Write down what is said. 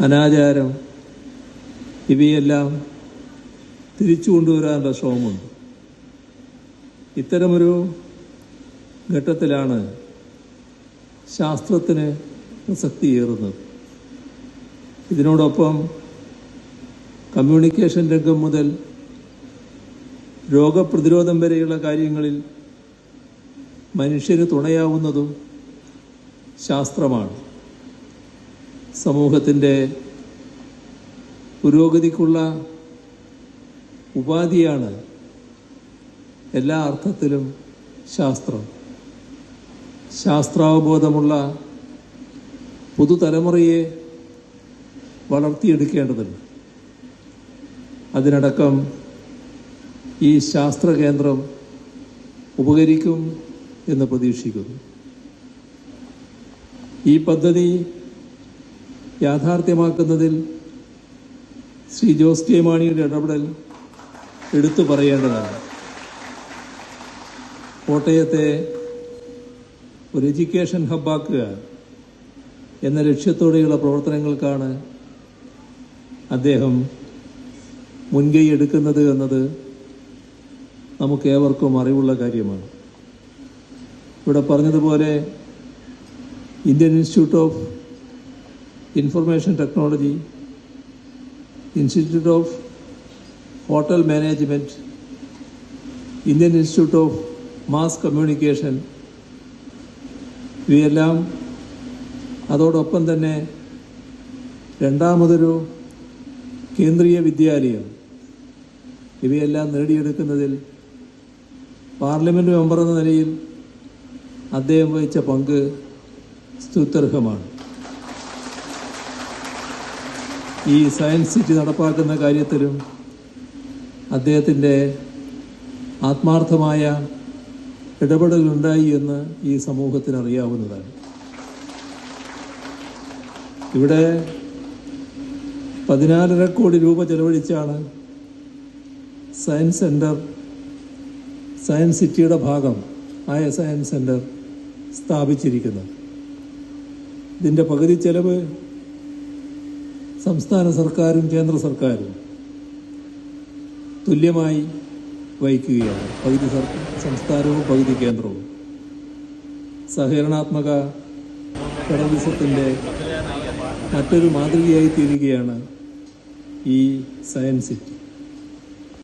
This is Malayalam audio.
അനാചാരം ഇവയെല്ലാം തിരിച്ചു കൊണ്ടുവരാനുള്ള ശ്രമമുണ്ട്. ഇത്തരമൊരു ഘട്ടത്തിലാണ് ശാസ്ത്രത്തിന് പ്രസക്തിയേറുന്നത്. ഇതിനോടൊപ്പം കമ്മ്യൂണിക്കേഷൻ രംഗം മുതൽ രോഗപ്രതിരോധം വരെയുള്ള കാര്യങ്ങളിൽ മനുഷ്യന് തുണയാവുന്നതും ശാസ്ത്രമാണ്. സമൂഹത്തിന്റെ പുരോഗതിക്കുള്ള ഉപാധിയാണ് എല്ലാ അർത്ഥത്തിലും ശാസ്ത്രം. ശാസ്ത്രാവബോധമുള്ള പുതുതലമുറയെ വളർത്തിയെടുക്കേണ്ടതുണ്ട്. അതിനടക്കം ഈ ശാസ്ത്ര കേന്ദ്രം ഉപകരിക്കും എന്ന് പ്രതീക്ഷിക്കുന്നു. ഈ പദ്ധതി യാഥാർത്ഥ്യമാക്കുന്നതിൽ ശ്രീ ജോസ് കെ മാണിയുടെ ഇടപെടൽ എടുത്തു പറയേണ്ടതാണ്. കോട്ടയത്തെ ഒരു എഡ്യൂക്കേഷൻ ഹബ്ബാക്കുക എന്ന ലക്ഷ്യത്തോടെയുള്ള പ്രവർത്തനങ്ങൾക്കാണ് അദ്ദേഹം മുൻകൈ എടുക്കുന്നത് എന്നത് നമുക്കേവർക്കും അറിവുള്ള കാര്യമാണ്. ഇവിടെ പറഞ്ഞതുപോലെ Indian institute of information technology institute of hotel management Indian institute of mass communication ഇവയെല്ലാം അതോടൊപ്പം തന്നെ രണ്ടാമതൊരു കേന്ദ്രീയ വിദ്യാലയം. ഇവയെല്ലാം നേടിയെടുക്കുന്നതിൽ പാർലമെന്റ് മെമ്പർ എന്ന നിലയിൽ അദ്ദേഹം വഹിച്ച പങ്ക് സ്തുത്യർഹമാണ്. ഈ സയൻസ് സിറ്റി നടപ്പാക്കുന്ന കാര്യത്തിലും അദ്ദേഹത്തിന്റെ ആത്മാർത്ഥമായ ഇടപെടലുണ്ടായി എന്ന് ഈ സമൂഹത്തിന് അറിയാവുന്നതാണ്. ഇവിടെ പതിനാലര കോടി രൂപ ചെലവഴിച്ചാണ് സയൻസ് സെന്റർ സയൻസ് സിറ്റിയുടെ ഭാഗം ആയ സയൻസ് സെന്റർ സ്ഥാപിച്ചിരിക്കുന്നത്. ഇതിന്റെ പകുതി ചെലവ് സംസ്ഥാന സർക്കാരും കേന്ദ്ര സർക്കാരും തുല്യമായി വഹിക്കുകയാണ്. പകുതി സംസ്ഥാനവും പകുതി കേന്ദ്രവും. സഹകരണാത്മക ഫെഡറലിസത്തിന്റെ മറ്റൊരു മാതൃകയായി തീരുകയാണ് ഈ സയൻസ് സിറ്റി.